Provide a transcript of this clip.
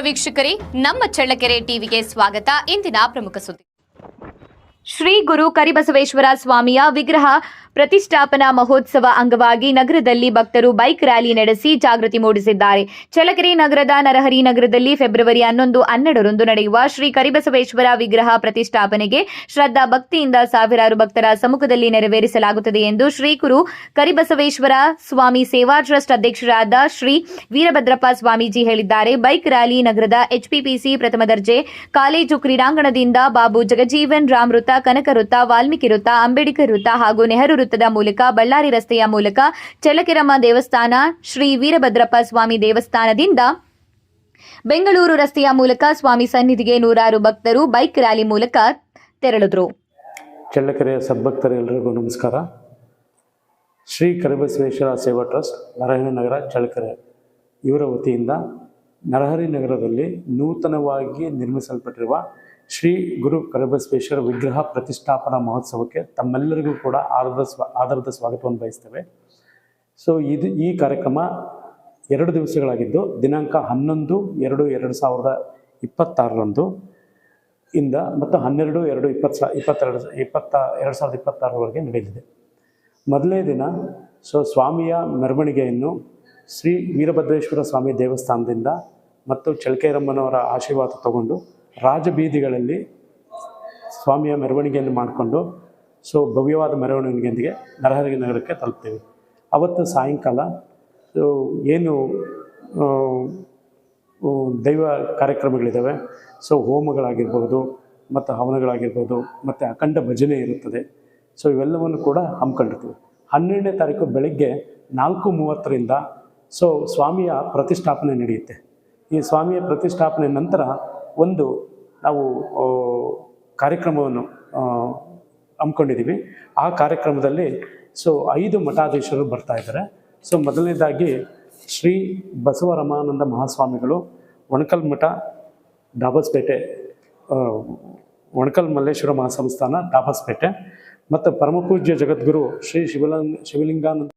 ವೀಕ್ಷಕರೇ. ನಮ್ಮ ಚಳ್ಳಕೆರೆ ಟಿವಿಗೆ ಸ್ವಾಗತ. ಇಂದಿನ ಪ್ರಮುಖ ಸುದ್ದಿ. ಶ್ರೀ ಗುರು ಕರಿಬಸವೇಶ್ವರ ಸ್ವಾಮಿಯ ವಿಗ್ರಹ ಪ್ರತಿಷ್ಠಾಪನಾ ಮಹೋತ್ಸವ ಅಂಗವಾಗಿ ನಗರದಲ್ಲಿ ಭಕ್ತರು ಬೈಕ್ ರ್ಯಾಲಿ ನಡೆಸಿ ಜಾಗೃತಿ ಮೂಡಿಸಿದ್ದಾರೆ. ಚಳಕೆರೆ ನಗರದ ನರಹರಿ ನಗರದಲ್ಲಿ ಫೆಬ್ರವರಿ ಹನ್ನೊಂದು, ಹನ್ನೆರಡರಂದು ನಡೆಯುವ ಶ್ರೀ ಕರಿಬಸವೇಶ್ವರ ವಿಗ್ರಹ ಪ್ರತಿಷ್ಠಾಪನೆಗೆ ಶ್ರದ್ಧಾ ಭಕ್ತಿಯಿಂದ ಸಾವಿರಾರು ಭಕ್ತರ ಸಮ್ಮುಖದಲ್ಲಿ ನೆರವೇರಿಸಲಾಗುತ್ತದೆ ಎಂದು ಶ್ರೀ ಗುರು ಕರಿಬಸವೇಶ್ವರ ಸ್ವಾಮಿ ಸೇವಾ ಟ್ರಸ್ಟ್ ಅಧ್ಯಕ್ಷರಾದ ಶ್ರೀ ವೀರಭದ್ರಪ್ಪ ಸ್ವಾಮೀಜಿ ಹೇಳಿದ್ದಾರೆ. ಬೈಕ್ ರ್ಯಾಲಿ ನಗರದ ಎಚ್ಪಿಪಿಸಿ ಪ್ರಥಮ ದರ್ಜೆ, ಕಾಲೇಜು ಕ್ರೀಡಾಂಗಣದಿಂದ ಬಾಬು ಜಗಜೀವನ್ ರಾಮ್ ವೃತ್ತ ಕನಕ ವೃತ್ತ ವಾಲ್ಮೀಕಿ ವೃತ್ತ ಅಂಬೇಡ್ಕರ್ ವೃತ್ತ ಹಾಗೂ ನೆಹರು ವೃತ್ತದ ಮೂಲಕ, ಬಳ್ಳಾರಿ ರಸ್ತೆಯ ಮೂಲಕ ಚಲಕೆರಮ್ಮ ದೇವಸ್ಥಾನ, ಶ್ರೀ ವೀರಭದ್ರಪ್ಪ ಸ್ವಾಮಿ ದೇವಸ್ಥಾನದಿಂದ ಬೆಂಗಳೂರು ರಸ್ತೆಯ ಮೂಲಕ ಸ್ವಾಮಿ ಸನ್ನಿಧಿಗೆ ನೂರಾರು ಭಕ್ತರು ಬೈಕ್ ರ್ಯಾಲಿ ಮೂಲಕ ತೆರಳಿದ್ರು. ಚಳ್ಳಕೆರೆಯ ಸದ್ಭಕ್ತರೆಲ್ಲರಿಗೂ ನಮಸ್ಕಾರ. ಶ್ರೀ ಕರಿಬಸವೇಶ್ವರ ಸೇವಾ ಟ್ರಸ್ಟ್, ನರಹರಿ ನಗರ, ಚಳ್ಳಕೆರೆ. ಇವರ ವತಿಯಿಂದ ನರಹರಿ ನಗರದಲ್ಲಿ ನೂತನವಾಗಿ ನಿರ್ಮಿಸಲ್ಪಟ್ಟಿರುವ ಶ್ರೀ ಗುರು ಕರಬಸವೇಶ್ವರ ವಿಗ್ರಹ ಪ್ರತಿಷ್ಠಾಪನಾ ಮಹೋತ್ಸವಕ್ಕೆ ತಮ್ಮೆಲ್ಲರಿಗೂ ಕೂಡ ಆದರದ ಸ್ವ ಆಧಾರದ ಸ್ವಾಗತವನ್ನು ಬಯಸ್ತೇವೆ. ಸೊ ಇದು ಈ ಕಾರ್ಯಕ್ರಮ ಎರಡು ದಿವಸಗಳಾಗಿದ್ದು, ದಿನಾಂಕ ಹನ್ನೊಂದು, ಎರಡು ಎರಡು ಸಾವಿರದ ಇಪ್ಪತ್ತಾರರಂದು ಇಂದ ಮತ್ತು ಹನ್ನೆರಡು, ಎರಡು, ಇಪ್ಪತ್ತು ಸಾ, ಇಪ್ಪತ್ತೆರಡು, ಇಪ್ಪತ್ತ, ಎರಡು ಸಾವಿರದ ಇಪ್ಪತ್ತಾರರವರೆಗೆ ನಡೆಯಲಿದೆ. ಮೊದಲನೇ ದಿನ, ಸೊ, ಸ್ವಾಮಿಯ ಮೆರವಣಿಗೆಯನ್ನು ಶ್ರೀ ವೀರಭದ್ರೇಶ್ವರ ಸ್ವಾಮಿ ದೇವಸ್ಥಾನದಿಂದ ಮತ್ತು ಚಳಕೇರಮ್ಮನವರ ಆಶೀರ್ವಾದ ತಗೊಂಡು ರಾಜಬೀದಿಗಳಲ್ಲಿ ಸ್ವಾಮಿಯ ಮೆರವಣಿಗೆಯನ್ನು ಮಾಡಿಕೊಂಡು ಸೊ ಭವ್ಯವಾದ ಮೆರವಣಿಗೆಯೊಂದಿಗೆ ನರಹರಿ ನಗರಕ್ಕೆ ತಲುಪ್ತೇವೆ. ಅವತ್ತು ಸಾಯಂಕಾಲ ಏನು ದೈವ ಕಾರ್ಯಕ್ರಮಗಳಿದ್ದಾವೆ ಸೊ ಹೋಮಗಳಾಗಿರ್ಬೋದು, ಮತ್ತು ಹವನಗಳಾಗಿರ್ಬೋದು, ಮತ್ತು ಅಖಂಡ ಭಜನೆ ಇರುತ್ತದೆ. ಸೊ ಇವೆಲ್ಲವನ್ನು ಕೂಡ ಹಮ್ಮಿಕೊಂಡಿರ್ತೀವಿ. ಹನ್ನೆರಡನೇ ತಾರೀಕು ಬೆಳಗ್ಗೆ ನಾಲ್ಕು ಮೂವತ್ತರಿಂದ ಸೊ ಸ್ವಾಮಿಯ ಪ್ರತಿಷ್ಠಾಪನೆ ನಡೆಯುತ್ತೆ. ಈ ಸ್ವಾಮಿಯ ಪ್ರತಿಷ್ಠಾಪನೆ ನಂತರ ಒಂದು ನಾವು ಕಾರ್ಯಕ್ರಮವನ್ನು ಹಮ್ಮಿಕೊಂಡಿದ್ದೀವಿ. ಆ ಕಾರ್ಯಕ್ರಮದಲ್ಲಿ ಸೊ, ಐದು ಮಠಾಧೀಶರು ಬರ್ತಾ ಇದ್ದಾರೆ. ಸೊ, ಮೊದಲನೇದಾಗಿ ಶ್ರೀ ಬಸವರಮಾನಂದ ಮಹಾಸ್ವಾಮಿಗಳು, ಒಣಕಲ್ ಮಠ, ಡಾಬಸ್ಪೇಟೆ ಒಣಕಲ್ ಮಲ್ಲೇಶ್ವರ ಮಹಾಸಂಸ್ಥಾನ, ಡಾಬಸ್ಪೇಟೆ, ಮತ್ತು ಪರಮಪೂಜ್ಯ ಜಗದ್ಗುರು ಶ್ರೀ ಶಿವಲಿಂಗ, ಶಿವಲಿಂಗಾನಂದ